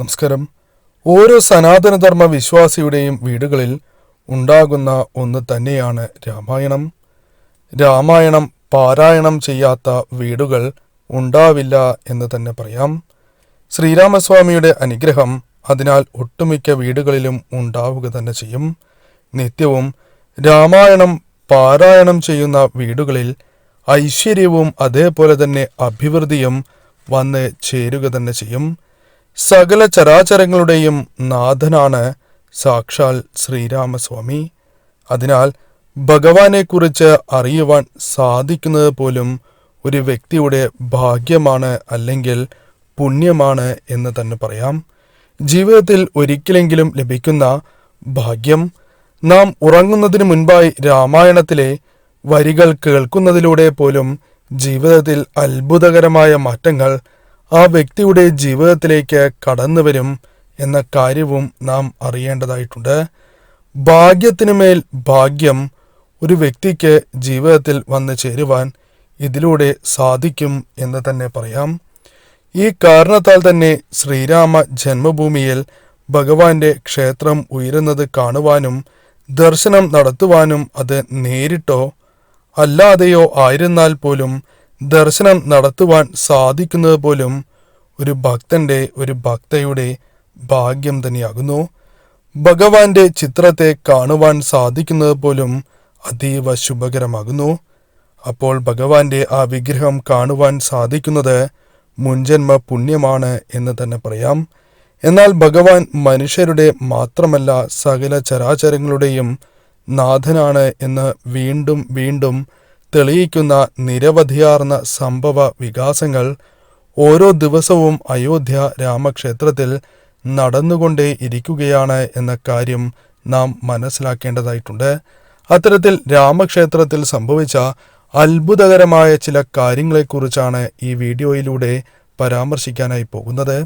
നമസ്കാരം. ഓരോ സനാതനധർമ്മ വിശ്വാസിയുടെയും വീടുകളിൽ ഉണ്ടാകുന്ന ഒന്ന് തന്നെയാണ് രാമായണം. രാമായണം പാരായണം ചെയ്യാത്ത വീടുകൾ ഉണ്ടാവില്ല എന്ന് തന്നെ പറയാം. ശ്രീരാമസ്വാമിയുടെ അനുഗ്രഹം അതിനാൽ ഒട്ടുമിക്ക വീടുകളിലും ഉണ്ടാവുക തന്നെ ചെയ്യും. നിത്യവും രാമായണം പാരായണം ചെയ്യുന്ന വീടുകളിൽ ഐശ്വര്യവും അതേപോലെ തന്നെ അഭിവൃദ്ധിയും വന്ന് ചേരുക തന്നെ ചെയ്യും. സകല ചരാചരങ്ങളുടെയും നാഥനാണ് സാക്ഷാൽ ശ്രീരാമസ്വാമി. അതിനാൽ ഭഗവാനെക്കുറിച്ച് അറിയുവാൻ സാധിക്കുന്നത് പോലും ഒരു വ്യക്തിയുടെ ഭാഗ്യമാണ് അല്ലെങ്കിൽ പുണ്യമാണ് എന്ന് തന്നെ പറയാം. ജീവിതത്തിൽ ഒരിക്കലെങ്കിലും ലഭിക്കുന്ന ഭാഗ്യം നാം ഉറങ്ങുന്നതിന് മുൻപായി രാമായണത്തിലെ വരികൾ കേൾക്കുന്നതിലൂടെ പോലും ജീവിതത്തിൽ അത്ഭുതകരമായ മാറ്റങ്ങൾ ആ വ്യക്തിയുടെ ജീവിതത്തിലേക്ക് കടന്നുവരും എന്ന കാര്യവും നാം അറിയേണ്ടതായിട്ടുണ്ട്. ഭാഗ്യത്തിനുമേൽ ഭാഗ്യം ഒരു വ്യക്തിക്ക് ജീവിതത്തിൽ വന്നു ചേരുവാൻ ഇതിലൂടെ സാധിക്കും എന്ന് തന്നെ പറയാം. ഈ കാരണത്താൽ തന്നെ ശ്രീരാമ ജന്മഭൂമിയിൽ ഭഗവാന്റെ ക്ഷേത്രം ഉയരുന്നത് കാണുവാനും ദർശനം നടത്തുവാനും അത് നേരിട്ടോ അല്ലാതെയോ ആയിരുന്നാൽ പോലും ദർശനം നടത്തുവാൻ സാധിക്കുന്നത് പോലും ഒരു ഭക്തന്റെ ഒരു ഭക്തയുടെ ഭാഗ്യം തന്നെയാകുന്നു. ഭഗവാന്റെ ചിത്രത്തെ കാണുവാൻ സാധിക്കുന്നത് പോലും അതീവ ശുഭകരമാകുന്നു. അപ്പോൾ ഭഗവാന്റെ ആ വിഗ്രഹം കാണുവാൻ സാധിക്കുന്നത് മുൻജന്മ പുണ്യമാണ് എന്ന് തന്നെ പറയാം. എന്നാൽ ഭഗവാൻ മനുഷ്യരുടെ മാത്രമല്ല സകല ചരാചരങ്ങളുടെയും നാഥനാണ് എന്ന് വീണ്ടും വീണ്ടും തെളിയിക്കുന്ന നിരവധിയാർന്ന സംഭവ വികാസങ്ങൾ ഓരോ ദിവസവും അയോധ്യ രാമക്ഷേത്രത്തിൽ നടന്നുകൊണ്ടേ ഇരിക്കുകയാണ് എന്ന കാര്യം നാം മനസ്സിലാക്കേണ്ടതായിട്ടുണ്ട്. അത്തരത്തിൽ രാമക്ഷേത്രത്തിൽ സംഭവിച്ച അത്ഭുതകരമായ ചില കാര്യങ്ങളെക്കുറിച്ചാണ് ഈ വീഡിയോയിലൂടെ പരാമർശിക്കാനായി പോകുന്നത്.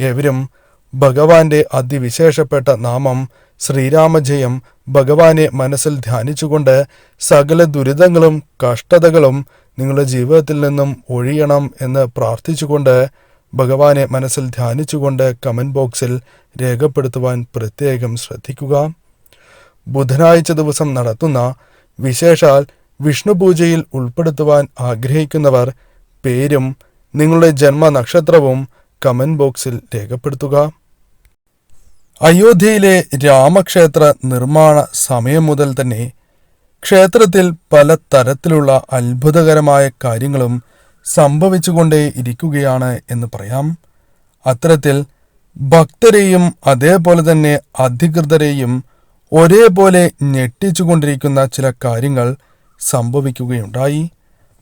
ഏവരും ഭഗവാന്റെ അതിവിശേഷപ്പെട്ട നാമം ശ്രീരാമജയം ഭഗവാനെ മനസ്സിൽ ധ്യാനിച്ചുകൊണ്ട് സകല ദുരിതങ്ങളും കഷ്ടതകളും നിങ്ങളുടെ ജീവിതത്തിൽ നിന്നും ഒഴിയണം എന്ന് പ്രാർത്ഥിച്ചുകൊണ്ട് ഭഗവാനെ മനസ്സിൽ ധ്യാനിച്ചുകൊണ്ട് കമന്റ് ബോക്സിൽ രേഖപ്പെടുത്തുവാൻ പ്രത്യേകം ശ്രദ്ധിക്കുക. ബുധനാഴ്ച ദിവസം നടത്തുന്ന വിശേഷാൽ വിഷ്ണു പൂജയിൽ ഉൾപ്പെടുത്തുവാൻ ആഗ്രഹിക്കുന്നവർ പേരും നിങ്ങളുടെ ജന്മനക്ഷത്രവും കമന്റ് ബോക്സിൽ രേഖപ്പെടുത്തുക. അയോധ്യയിലെ രാമക്ഷേത്ര നിർമ്മാണ സമയം മുതൽ തന്നെ ക്ഷേത്രത്തിൽ പല തരത്തിലുള്ള അത്ഭുതകരമായ കാര്യങ്ങളും സംഭവിച്ചുകൊണ്ടേ ഇരിക്കുകയാണ് എന്ന് പറയാം. അത്തരത്തിൽ ഭക്തരെയും അതേപോലെ തന്നെ അധികൃതരെയും ഒരേപോലെ ഞെട്ടിച്ചുകൊണ്ടിരിക്കുന്ന ചില കാര്യങ്ങൾ സംഭവിക്കുകയുണ്ടായി.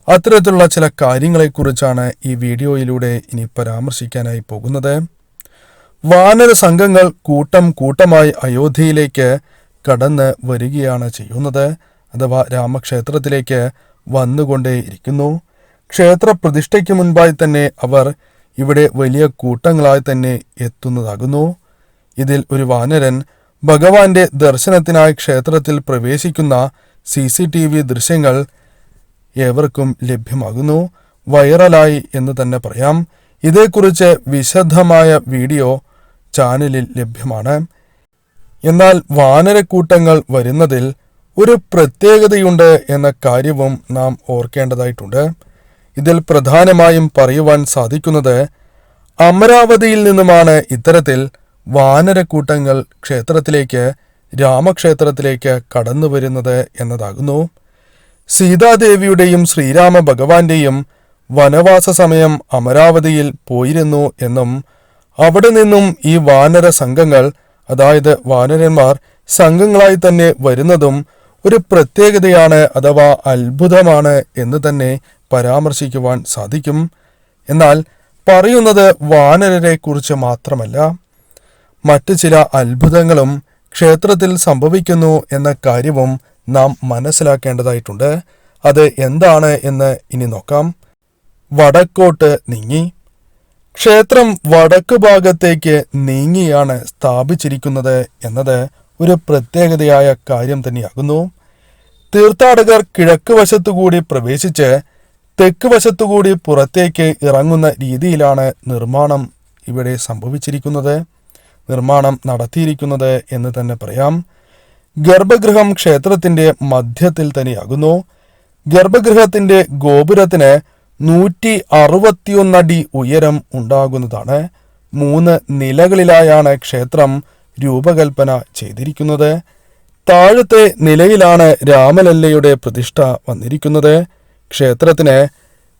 അത്തരത്തിലുള്ള ചില കാര്യങ്ങളെക്കുറിച്ചാണ് ഈ വീഡിയോയിലൂടെ ഇനി പരാമർശിക്കാനായി പോകുന്നത്. വാനര സംഘങ്ങൾ കൂട്ടം കൂട്ടമായി അയോധ്യയിലേക്ക് കടന്ന് വരികയാണ് ചെയ്യുന്നത്. അഥവാ രാമക്ഷേത്രത്തിലേക്ക് വന്നുകൊണ്ടേയിരിക്കുന്നു. ക്ഷേത്രപ്രതിഷ്ഠയ്ക്ക് മുൻപായി തന്നെ അവർ ഇവിടെ വലിയ കൂട്ടങ്ങളായി തന്നെ എത്തുന്നതാകുന്നു. ഇതിൽ ഒരു വാനരൻ ഭഗവാന്റെ ദർശനത്തിനായി ക്ഷേത്രത്തിൽ പ്രവേശിക്കുന്ന സി സി ടി വി ദൃശ്യങ്ങൾ ഏവർക്കും ലഭ്യമാകുന്നു. വൈറലായി എന്ന് തന്നെ പറയാം. ഇതേക്കുറിച്ച് വിശദമായ വീഡിയോ ചാനലിൽ ലഭ്യമാണ്. എന്നാൽ വാനരക്കൂട്ടങ്ങൾ വരുന്നതിൽ ഒരു പ്രത്യേകതയുണ്ട് എന്ന കാര്യവും നാം ഓർക്കേണ്ടതായിട്ടുണ്ട്. ഇതിൽ പ്രധാനമായും പറയുവാൻ സാധിക്കുന്നത് അമരാവതിയിൽ നിന്നുമാണ് ഇത്തരത്തിൽ വാനരക്കൂട്ടങ്ങൾ ക്ഷേത്രത്തിലേക്ക് രാമക്ഷേത്രത്തിലേക്ക് കടന്നു വരുന്നത് എന്നതാകുന്നു. സീതാദേവിയുടെയും ശ്രീരാമ ഭഗവാന്റെയും വനവാസ സമയം അമരാവതിയിൽ പോയിരുന്നു എന്നും അവിടെ നിന്നും ഈ വാനര സംഘങ്ങൾ അതായത് വാനരന്മാർ സംഘങ്ങളായി തന്നെ വരുന്നതും ഒരു പ്രത്യേകതയാണ് അഥവാ അത്ഭുതമാണ് എന്ന് തന്നെ പരാമർശിക്കുവാൻ സാധിക്കും. എന്നാൽ പറയുന്നത് വാനരരെ കുറിച്ച് മാത്രമല്ല. മറ്റ് ചില അത്ഭുതങ്ങളും ക്ഷേത്രത്തിൽ സംഭവിക്കുന്നു എന്ന കാര്യവും നാം മനസ്സിലാക്കേണ്ടതായിട്ടുണ്ട്. അത് എന്താണ് എന്ന് ഇനി നോക്കാം. വടക്കോട്ട് നീങ്ങി. ക്ഷേത്രം വടക്ക് ഭാഗത്തേക്ക് നീങ്ങിയാണ് സ്ഥാപിച്ചിരിക്കുന്നത് എന്നത് ഒരു പ്രത്യേകതയായ കാര്യം തന്നെയാകുന്നു. തീർത്ഥാടകർ കിഴക്ക് വശത്തുകൂടി പ്രവേശിച്ച് തെക്ക് വശത്തുകൂടി പുറത്തേക്ക് ഇറങ്ങുന്ന രീതിയിലാണ് നിർമ്മാണം ഇവിടെ സംഭവിച്ചിരിക്കുന്നത്. നിർമ്മാണം നടത്തിയിരിക്കുന്നത് എന്ന് തന്നെ പറയാം. ഗർഭഗൃഹം ക്ഷേത്രത്തിന്റെ മധ്യത്തിൽ തന്നെയാകുന്നു. ഗർഭഗൃഹത്തിന്റെ ഗോപുരത്തിന് നൂറ്റി അറുപത്തിയൊന്നടി ഉയരം ഉണ്ടാകുന്നതാണ്. മൂന്ന് നിലകളിലായാണ് ക്ഷേത്രം രൂപകൽപ്പന ചെയ്തിരിക്കുന്നത്. താഴത്തെ നിലയിലാണ് രാമലല്ലയുടെ പ്രതിഷ്ഠ വന്നിരിക്കുന്നത്. ക്ഷേത്രത്തിന്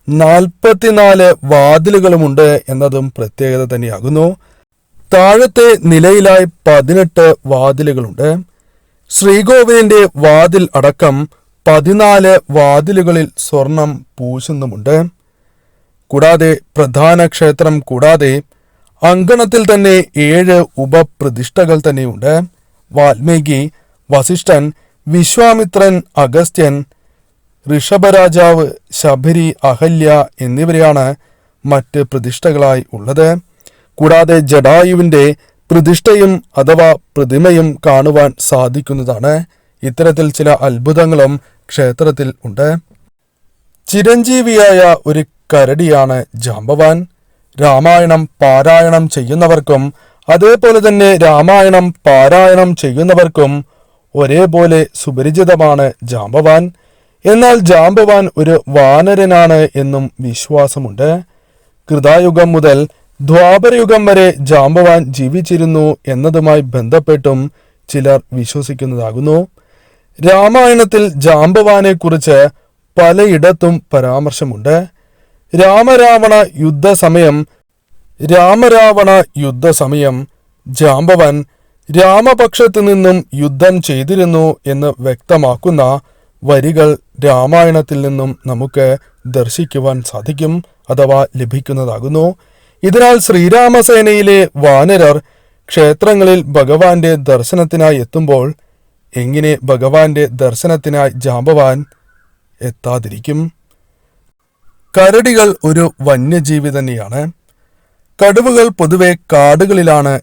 നാൽപ്പത്തിനാല് വാതിലുകളുമുണ്ട് എന്നതും പ്രത്യേകത തന്നെയാകുന്നു. താഴത്തെ നിലയിലായി പതിനെട്ട് വാതിലുകളുണ്ട്. ശ്രീകോവിലിന്റെ വാതിൽ അടക്കം പതിനാല് വാതിലുകളിൽ സ്വർണം പൂശുന്നുമുണ്ട്. കൂടാതെ പ്രധാന ക്ഷേത്രം കൂടാതെ അങ്കണത്തിൽ തന്നെ ഏഴ് ഉപപ്രതിഷ്ഠകൾ തന്നെയുണ്ട്. വാൽമീകി വസിഷ്ഠൻ വിശ്വാമിത്രൻ അഗസ്ത്യൻ ഋഷഭരാജാവ് ശബരി അഹല്യ എന്നിവരെയാണ് മറ്റ് പ്രതിഷ്ഠകളായി ഉള്ളത്. കൂടാതെ ജഡായുവിന്റെ പ്രതിഷ്ഠയും അഥവാ പ്രതിമയും കാണുവാൻ സാധിക്കുന്നതാണ്. ഇത്തരത്തിൽ ചില അത്ഭുതങ്ങളും ക്ഷേത്രത്തിൽ ഉണ്ട്. ചിരഞ്ജീവിയായ ഒരു കരടിയാണ് ജാമ്പവാൻ. രാമായണം പാരായണം ചെയ്യുന്നവർക്കും അതേപോലെ തന്നെ രാമായണം പാരായണം ചെയ്യുന്നവർക്കും ഒരേപോലെ സുപരിചിതമാണ് ജാമ്പവാൻ. എന്നാൽ ജാമ്പവാൻ ഒരു വാനരനാണ് എന്നും വിശ്വാസമുണ്ട്. കൃതായുഗം മുതൽ ദ്വാപരയുഗം വരെ ജാമ്പവാൻ ജീവിച്ചിരുന്നു എന്നതുമായി ബന്ധപ്പെട്ടും ചിലർ വിശ്വസിക്കുന്നതാകുന്നു. രാമായണത്തിൽ ജാമ്പവാനെ കുറിച്ച് പലയിടത്തും പരാമർശമുണ്ട്. രാമരാവണ യുദ്ധസമയം രാമരാവണ യുദ്ധസമയം ജാമ്പവൻ രാമപക്ഷത്തു നിന്നും യുദ്ധം ചെയ്തിരുന്നു എന്ന് വ്യക്തമാക്കുന്ന വരികൾ രാമായണത്തിൽ നിന്നും നമുക്ക് ദർശിക്കുവാൻ സാധിക്കും അഥവാ ലഭിക്കുന്നതാകുന്നു. ഇതിനാൽ ശ്രീരാമസേനയിലെ വാനരർ ക്ഷേത്രങ്ങളിൽ ഭഗവാന്റെ ദർശനത്തിനായി എത്തുമ്പോൾ എങ്ങനെ ഭഗവാന്റെ ദർശനത്തിനായി ജാമ്പവാൻ എത്താതിരിക്കും? കരടികൾ ഒരു വന്യജീവി തന്നെയാണ്. കടുവകൾ പൊതുവെ കാടുകളിലാണ്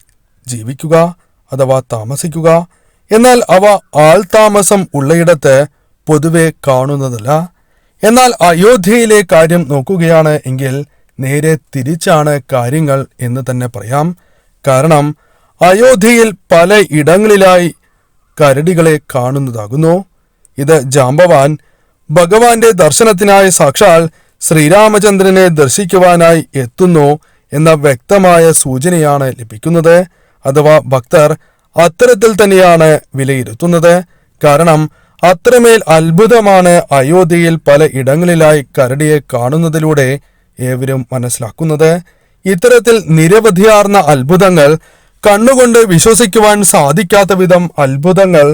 ജീവിക്കുക അഥവാ താമസിക്കുക. എന്നാൽ അവ ആൾതാമസം ഉള്ളയിടത്ത് പൊതുവെ കാണുന്നതല്ല. എന്നാൽ അയോധ്യയിലെ കാര്യം നോക്കുകയാണ് എങ്കിൽ നേരെ തിരിച്ചാണ് കാര്യങ്ങൾ എന്ന് തന്നെ പറയാം. കാരണം അയോധ്യയിൽ പല ഇടങ്ങളിലായി കരടികളെ കാണുന്നതാകുന്നു. ഇത് ജാമ്പവാൻ ഭഗവാന്റെ ദർശനത്തിനായി സാക്ഷാൽ ശ്രീരാമചന്ദ്രനെ ദർശിക്കുവാനായി എത്തുന്നു എന്ന വ്യക്തമായ സൂചനയാണ് ലഭിക്കുന്നത്. അഥവാ ഭക്തർ അത്തരത്തിൽ തന്നെയാണ് വിലയിരുത്തുന്നത്. കാരണം അത്രമേൽ അത്ഭുതമാണ് അയോധ്യയിൽ പല ഇടങ്ങളിലായി കരടിയെ കാണുന്നതിലൂടെ ഏവരും മനസ്സിലാക്കുന്നത്. ഇത്തരത്തിൽ നിരവധിയാർന്ന അത്ഭുതങ്ങൾ കണ്ണുകൊണ്ട് വിശ്വസിക്കുവാൻ സാധിക്കാത്ത വിധം അത്ഭുതങ്ങൾ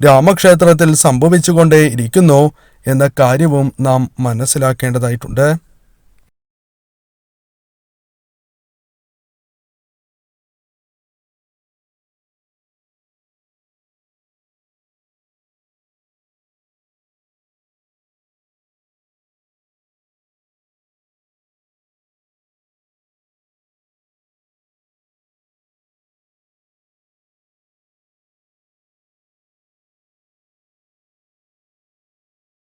രാമക്ഷേത്രത്തിൽ സംഭവിച്ചുകൊണ്ടേ ഇരിക്കുന്നു എന്ന കാര്യവും നാം മനസ്സിലാക്കേണ്ടതായിട്ടുണ്ട്.